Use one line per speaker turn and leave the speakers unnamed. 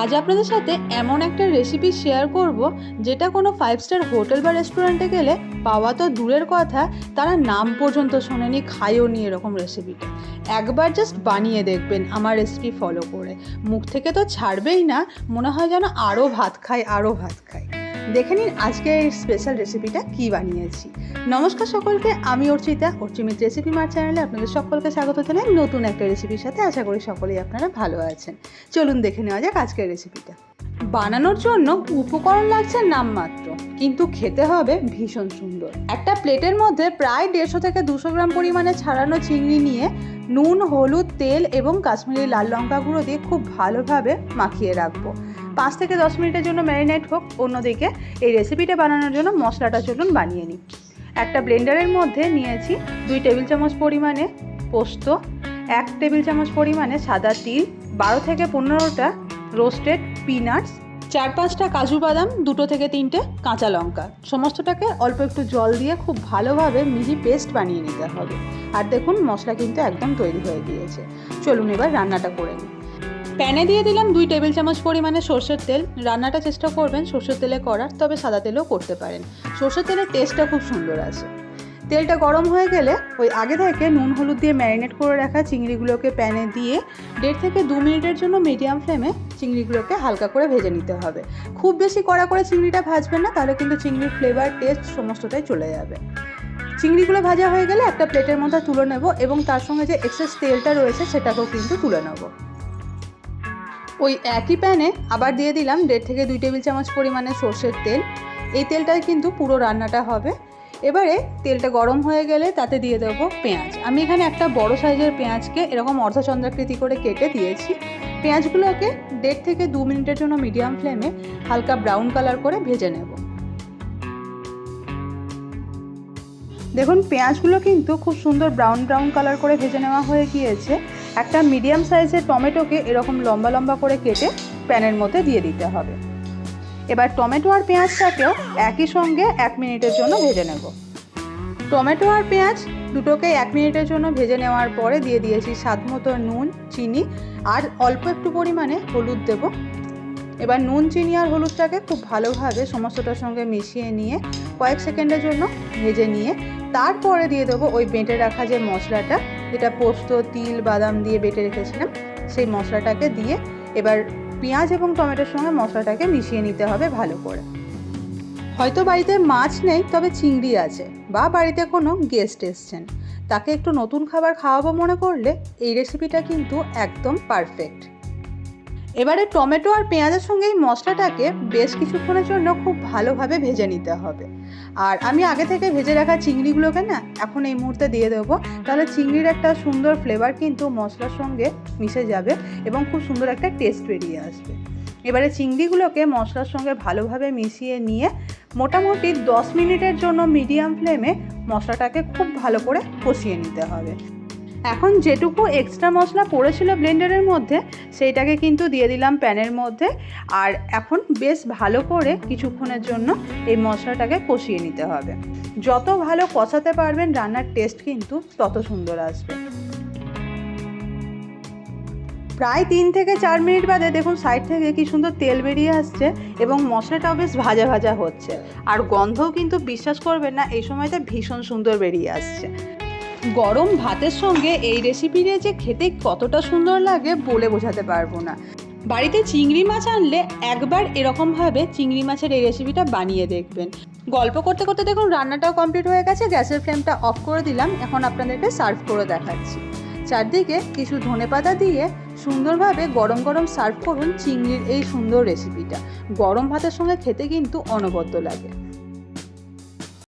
আজ আপনাদের সাথে এমন একটা রেসিপি শেয়ার করব যেটা কোনো ফাইভ স্টার হোটেল বা রেস্টুরেন্টে গেলে পাওয়া তো দূরের কথা, তারা নাম পর্যন্ত শোনেনি খায়ও নি এরকম রেসিপিটা একবার জাস্ট বানিয়ে দেখবেন আমার রেসিপি ফলো করে। মুখ থেকে তো ছাড়বেই না, মনে হয় যেন আরও ভাত খায় আরও ভাত খাই। দেখে নিন আজকে এই স্পেশাল রেসিপিটা কি বানিয়েছি। নমস্কার সকলকে, আমি অর্চিতা, অর্চিমিত রেসিপি মার চ্যানেলে আপনাদের সকলকে স্বাগত জানাই। নতুন একটা রেসিপির সাথে আশা করি সকলেই আপনারা ভালো আছেন। চলুন দেখে নেওয়া যাক আজকের রেসিপিটা বানানোর জন্য উপকরণ লাগছে নামমাত্র, কিন্তু খেতে হবে ভীষণ সুন্দর। একটা প্লেটের মধ্যে প্রায় দেড়শো থেকে দুশো গ্রাম পরিমাণে ছাড়ানো চিংড়ি নিয়ে নুন, হলুদ, তেল এবং কাশ্মীরি লাল লঙ্কা গুঁড়ো দিয়ে খুব ভালোভাবে মাখিয়ে রাখব। পাঁচ থেকে দশ মিনিটের জন্য ম্যারিনেট হোক, অন্যদিকে এই রেসিপিটা বানানোর জন্য মশলাটা চলুন বানিয়ে নিই। একটা ব্লেন্ডারের মধ্যে নিয়েছি দুই টেবিল চামচ পরিমাণে পোস্ত, এক টেবিল চামচ পরিমাণে সাদা তিল, বারো থেকে পনেরোটা রোস্টেড পিনাটস, চার পাঁচটা কাজু বাদাম, দুটো থেকে তিনটে কাঁচা লঙ্কা। সমস্তটাকে অল্প একটু জল দিয়ে খুব ভালোভাবে মিহি পেস্ট বানিয়ে নিতে হবে। আর দেখুন, মশলা কিন্তু একদম তৈরি হয়ে গিয়েছে। চলুন এবার রান্নাটা করে নিই। প্যানে দিয়ে দিলাম দুই টেবিল চামচ পরিমাণে সর্ষের তেল। রান্নাটা চেষ্টা করবেন সর্ষের তেলে করার, তবে সাদা তেলেও করতে পারেন। সর্ষের তেলের টেস্টটা খুব সুন্দর আছে। তেলটা গরম হয়ে গেলে ওই আগে থেকে নুন, হলুদ দিয়ে ম্যারিনেট করে রাখা চিংড়িগুলোকে প্যানে দিয়ে দেড় থেকে দু মিনিটের জন্য মিডিয়াম ফ্লেমে চিংড়িগুলোকে হালকা করে ভেজে নিতে হবে। খুব বেশি কড়া করে চিংড়িটা ভাজবেন না, তাহলে কিন্তু চিংড়ির ফ্লেভার টেস্ট সমস্তটাই চলে যাবে। চিংড়িগুলো ভাজা হয়ে গেলে একটা প্লেটের মধ্যে তুলে নেব এবং তার সঙ্গে যে এক্সেস তেলটা রয়েছে সেটাকেও কিন্তু তুলে নেব। ওই একই প্যানে আবার দিয়ে দিলাম দেড় থেকে দুই টেবিল চামচ পরিমাণে সর্ষের তেল। এই তেলটাই কিন্তু পুরো রান্নাটা হবে। এবারে তেলটা গরম হয়ে গেলে তাতে দিয়ে দেবো পেঁয়াজ। আমি এখানে একটা বড় সাইজের পেঁয়াজকে এরকম অর্ধচন্দ্রাকৃতি করে কেটে দিয়েছি। পেঁয়াজগুলোকে দেড় থেকে দু মিনিটের জন্য মিডিয়াম ফ্লেমে হালকা ব্রাউন কালার করে ভেজে নেব। দেখুন, পেঁয়াজগুলো কিন্তু খুব সুন্দর ব্রাউন ব্রাউন কালার করে ভেজে নেওয়া হয়ে গিয়েছে। একটা মিডিয়াম সাইজের টমেটোকে এরকম লম্বা লম্বা করে কেটে প্যানের মধ্যে দিয়ে দিতে হবে। এবার টমেটো আর পেঁয়াজটাকেও একই সঙ্গে এক মিনিটের জন্য ভেজে নেব। টমেটো আর পেঁয়াজ দুটোকে এক মিনিটের জন্য ভেজে নেওয়ার পরে দিয়ে দিয়েছি স্বাদ মতো নুন, চিনি আর অল্প একটু পরিমাণে হলুদ দেব। এবার নুন, চিনি আর হলুদটাকে খুব ভালোভাবে সমস্তটার সঙ্গে মিশিয়ে নিয়ে কয়েক সেকেন্ডের জন্য ভেজে নিয়ে তারপরে দিয়ে দেবো ওই বেঁটে রাখা যে মশলাটা। যেটা পোস্ত, তিল, বাদাম দিয়ে বেটে রেখেছিলাম, সেই মশলাটাকে দিয়ে এবার পেঁয়াজ এবং টমেটোর সঙ্গে মশলাটাকে মিশিয়ে নিতে হবে ভালো করে। হয়তো বাড়িতে মাছ নেই, তবে চিংড়ি আছে বা বাড়িতে কোনো গেস্ট এসছেন। তাকে একটু নতুন খাবার খাওয়াবো মনে করলে এই রেসিপিটা কিন্তু একদম পারফেক্ট এবারে টমেটো আর পেঁয়াজের সঙ্গে এই মশলাটাকে বেশ কিছুক্ষণের জন্য খুব ভালোভাবে ভেজে নিতে হবে। আর আমি আগে থেকে ভেজে রাখা চিংড়িগুলোকে না এখন এই মুহূর্তে দিয়ে দেবো। তাহলে চিংড়ির একটা সুন্দর ফ্লেভার কিন্তু মশলার সঙ্গে মিশে যাবে এবং খুব সুন্দর একটা টেস্ট বেরিয়ে আসবে। এবারে চিংড়িগুলোকে মশলার সঙ্গে ভালোভাবে মিশিয়ে নিয়ে মোটামুটি দশ মিনিটের জন্য মিডিয়াম ফ্লেমে মশলাটাকে খুব ভালো করে কষিয়ে নিতে হবে। এখন যেটুকু এক্সট্রা মশলা পড়েছিল ব্লেন্ডারের মধ্যে, সেইটাকে কিন্তু দিয়ে দিলাম প্যানের মধ্যে। আর এখন বেশ ভালো করে কিছুক্ষণের জন্য এই মশলাটাকে কষিয়ে নিতে হবে। যত ভালো কষাতে পারবেন, রান্নার টেস্ট কিন্তু তত সুন্দর আসবে। প্রায় তিন থেকে চার মিনিট বাদে দেখুন সাইড থেকে কি সুন্দর তেল বেরিয়ে আসছে এবং মশলাটাও বেশ ভাজা ভাজা হচ্ছে। আর গন্ধও কিন্তু বিশ্বাস করবেন না, এই সময়তে ভীষণ সুন্দর বেরিয়ে আসছে। গরম ভাতের সঙ্গে এই রেসিপিটা যে খেতে কতটা সুন্দর লাগে বলে বোঝাতে পারব না। বাড়িতে চিংড়ি মাছ আনলে একবার এরকমভাবে চিংড়ি মাছের এই রেসিপিটা বানিয়ে দেখবেন। গল্প করতে করতে দেখুন রান্নাটাও কমপ্লিট হয়ে গেছে, গ্যাসের ফ্লেমটা অফ করে দিলাম, এখন আপনাদেরকে সার্ভ করে দেখাচ্ছি। চারদিকে কিছু ধনেপাতা দিয়ে সুন্দরভাবে গরম গরম সার্ভ করুন চিংড়ির এই সুন্দর রেসিপিটা গরম ভাতের সঙ্গে খেতে কিন্তু অনবদ্য লাগে।